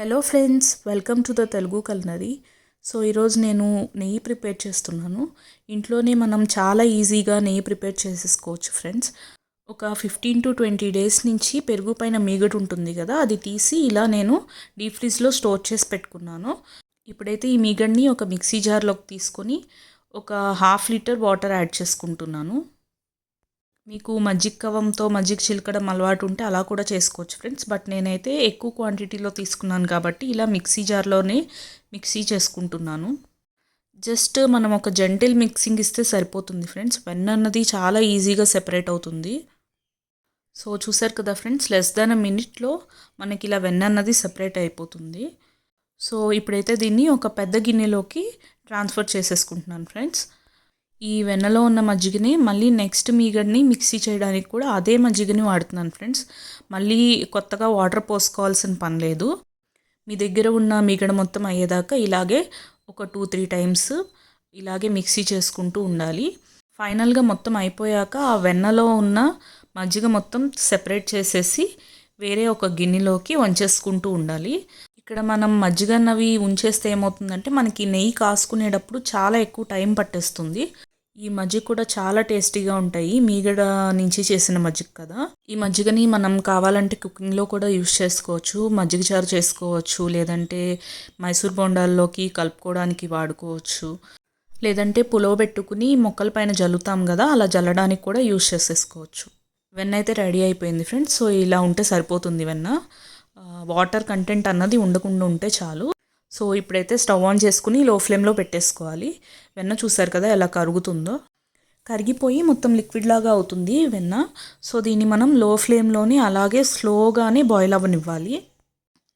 Hello friends welcome to the Telugu culinary so ఈరోజు నేను నెయ్యి ప్రిపేర్ చేస్తున్నాను. ఇంట్లోనే మనం చాలా ఈజీగా నెయ్యి ప్రిపేర్ చేసేసుకోవచ్చు ఫ్రెండ్స్ ఒక ఫిఫ్టీన్ టు ట్వంటీ డేస్ నుంచి పెరుగు పైన మీగడ ఉంటుంది కదా అది తీసి ఇలా నేను డీప్ ఫ్రీజ్లో స్టోర్ చేసి పెట్టుకున్నాను. ఇప్పుడైతే ఈ మీగడ్ని ఒక మిక్సీ జార్లోకి తీసుకొని ఒక హాఫ్ లీటర్ వాటర్ యాడ్ చేసుకుంటున్నాను. మీకు మజ్జిగ కవంతో మజ్జిగ చిలకడం అలవాటు ఉంటే అలా కూడా చేసుకోవచ్చు ఫ్రెండ్స్ బట్ నేనైతే ఎక్కువ క్వాంటిటీలో తీసుకున్నాను కాబట్టి ఇలా మిక్సీ జార్లోనే మిక్సీ చేసుకుంటున్నాను. జస్ట్ మనం ఒక జెంటిల్ మిక్సింగ్ ఇస్తే సరిపోతుంది ఫ్రెండ్స్ వెన్న అన్నది చాలా ఈజీగా సెపరేట్ అవుతుంది. సో చూసారు కదా ఫ్రెండ్స్ లెస్ దాన్ అ మినిట్లో మనకి ఇలా వెన్న అన్నది సెపరేట్ అయిపోతుంది. సో ఇప్పుడైతే దీన్ని ఒక పెద్ద గిన్నెలోకి ట్రాన్స్ఫర్ చేసేసుకుంటున్నాను ఫ్రెండ్స్ ఈ వెన్నలో ఉన్న మజ్జిగని మళ్ళీ నెక్స్ట్ మీగడ్ని మిక్సీ చేయడానికి కూడా అదే మజ్జిగని వాడుతున్నాను ఫ్రెండ్స్ మళ్ళీ కొత్తగా వాటర్ పోసుకోవాల్సిన పని లేదు. మీ దగ్గర ఉన్న మీగడ మొత్తం అయ్యేదాకా ఇలాగే ఒక టూ త్రీ టైమ్స్ ఇలాగే మిక్సీ చేసుకుంటూ ఉండాలి. ఫైనల్గా మొత్తం అయిపోయాక ఆ వెన్నలో ఉన్న మజ్జిగ మొత్తం సెపరేట్ చేసేసి వేరే ఒక గిన్నెలోకి వంచేసుకుంటూ ఉండాలి. ఇక్కడ మనం మజ్జిగ అన్నవి ఉంచేస్తే ఏమవుతుందంటే మనకి నెయ్యి కాసుకునేటప్పుడు చాలా ఎక్కువ టైం పట్టేస్తుంది. ఈ మజ్జిగ కూడా చాలా టేస్టీగా ఉంటాయి. మీగడ నుంచి చేసిన మజ్జిగ కదా. ఈ మజ్జిగని మనం కావాలంటే కుకింగ్లో కూడా యూస్ చేసుకోవచ్చు. మజ్జిగ చారు చేసుకోవచ్చు. లేదంటే మైసూర్ బొండాల్లోకి కలుపుకోవడానికి వాడుకోవచ్చు. లేదంటే పులవ పెట్టుకుని మొక్కల పైన జల్లుతాం కదా అలా జల్లడానికి కూడా యూస్ చేసేసుకోవచ్చు. వెన్న అయితే రెడీ అయిపోయింది ఫ్రెండ్స్. సో ఇలా ఉంటే సరిపోతుంది వెన్న. వాటర్ కంటెంట్ అన్నది ఉండకుండా ఉంటే చాలు. సో ఇప్పుడైతే స్టవ్ ఆన్ చేసుకుని లో ఫ్లేమ్లో పెట్టేసుకోవాలి. వెన్న చూసారు కదా ఎలా కరుగుతుందో. కరిగిపోయి మొత్తం లిక్విడ్ లాగా అవుతుంది వెన్న. సో దీన్ని మనం లో ఫ్లేమ్లోని అలాగే స్లోగానే బాయిల్ అవ్వనివ్వాలి.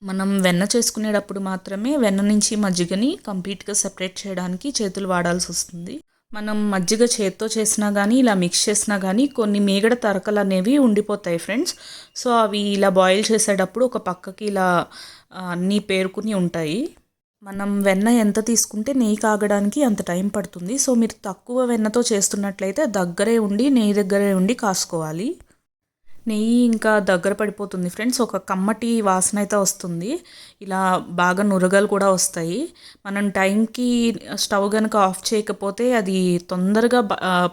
మనం వెన్న చేసుకునేటప్పుడు మాత్రమే వెన్న నుంచి మజ్జిగని కంప్లీట్గా సెపరేట్ చేయడానికి చేతులు వాడాల్సి వస్తుంది. మనం మజ్జిగ చేత్తో చేసినా కానీ ఇలా మిక్స్ చేసినా కానీ కొన్ని మేగడ తరకలు అనేవి ఉండిపోతాయి ఫ్రెండ్స్. సో అవి ఇలా బాయిల్ చేసేటప్పుడు ఒక పక్కకి ఇలా అన్నీ పేరుకుని ఉంటాయి. మనం వెన్న ఎంత తీసుకుంటే నెయ్యి కాగడానికి అంత టైం పడుతుంది. సో మీరు తక్కువ వెన్నతో చేస్తున్నట్లయితే దగ్గరే ఉండి నెయ్యి దగ్గరే ఉండి కాసుకోవాలి. నెయ్యి ఇంకా దగ్గర పడిపోతుంది ఫ్రెండ్స్. ఒక కమ్మటి వాసన అయితే వస్తుంది. ఇలా బాగా నురగలు కూడా వస్తాయి. మనం టైంకి స్టవ్ కనుక ఆఫ్ చేయకపోతే అది తొందరగా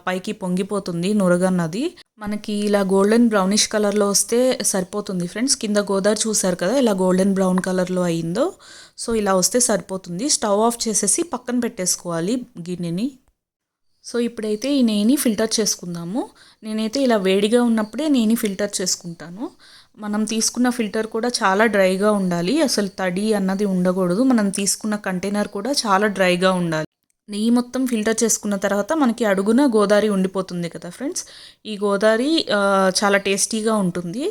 పైకి పొంగిపోతుంది నురగన్నది. మనకి ఇలా గోల్డెన్ బ్రౌనిష్ కలర్లో వస్తే సరిపోతుంది. ఫ్రెండ్స్ కింద గోదావరి చూసారు కదా ఇలా గోల్డెన్ బ్రౌన్ కలర్లో అయిందో. సో ఇలా వస్తే సరిపోతుంది. స్టవ్ ఆఫ్ చేసేసి పక్కన పెట్టేసుకోవాలి గిన్నెని. సో ఇప్పుడైతే ఈ నెయ్యిని ఫిల్టర్ చేసుకుందాము. నేనైతే ఇలా వేడిగా ఉన్నప్పుడే నెయ్యిని ఫిల్టర్ చేసుకుంటాను. మనం తీసుకున్న ఫిల్టర్ కూడా చాలా డ్రైగా ఉండాలి. అసలు తడి అన్నది ఉండకూడదు. మనం తీసుకున్న కంటైనర్ కూడా చాలా డ్రైగా ఉండాలి. నెయ్యి మొత్తం ఫిల్టర్ చేసుకున్న తర్వాత మనకి అడుగున గోదావరి ఉండిపోతుంది కదా ఫ్రెండ్స్. ఈ గోదావరి చాలా టేస్టీగా ఉంటుంది.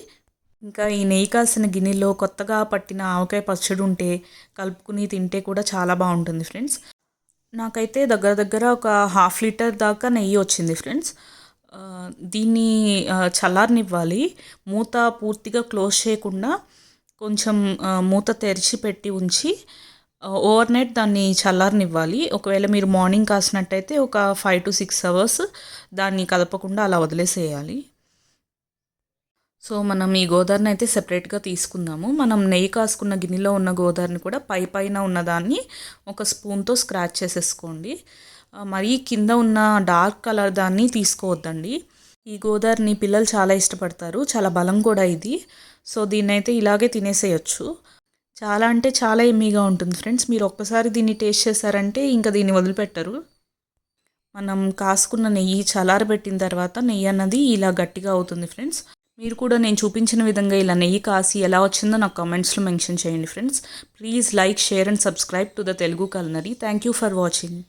ఇంకా ఈ నెయ్యి కాసిన గిన్నెలో కొత్తగా పట్టిన ఆవకాయ పచ్చడి ఉంటే కలుపుకుని తింటే కూడా చాలా బాగుంటుంది ఫ్రెండ్స్. నాకైతే దగ్గర దగ్గర ఒక హాఫ్ లీటర్ దాకా నెయ్యి వచ్చింది ఫ్రెండ్స్. దీన్ని చల్లారనివ్వాలి. మూత పూర్తిగా క్లోజ్ చేయకుండా కొంచెం మూత తెరిచి పెట్టి ఉంచి ఓవర్ నైట్ దాన్ని చల్లారనివ్వాలి. ఒకవేళ మీరు మార్నింగ్ కాసినట్టయితే ఒక ఫైవ్ టు సిక్స్ అవర్స్ దాన్ని కదపకుండా అలా వదిలేసేయాలి. సో మనం ఈ గోదారిని అయితే సెపరేట్గా తీసుకుందాము. మనం నెయ్యి కాసుకున్న గిన్నెలో ఉన్న గోదారిని కూడా పై పైన ఉన్నదాన్ని ఒక స్పూన్తో స్క్రాచ్ చేసేసుకోండి. మరీ కింద ఉన్న డార్క్ కలర్ దాన్ని తీసుకోవద్దండి. ఈ గోదారిని పిల్లలు చాలా ఇష్టపడతారు. చాలా బలం కూడా ఇది. సో దీన్నైతే ఇలాగే తినేసేయచ్చు. చాలా అంటే చాలా ఎమ్మీగా ఉంటుంది ఫ్రెండ్స్ మీరు ఒక్కసారి దీన్ని టేస్ట్ చేశారంటే ఇంకా దీన్ని వదిలిపెట్టరు. మనం కాసుకున్న నెయ్యి చల్లారబెట్టిన తర్వాత నెయ్యి అన్నది ఇలా గట్టిగా అవుతుంది ఫ్రెండ్స్ మీరు కూడా నేను చూపించిన విధంగా ఇలా నెయ్యి కాసి ఎలా వచ్చిందో నాకు కామెంట్స్లో మెన్షన్ చేయండి friends please like share and subscribe to the Telugu culinary thank you for watching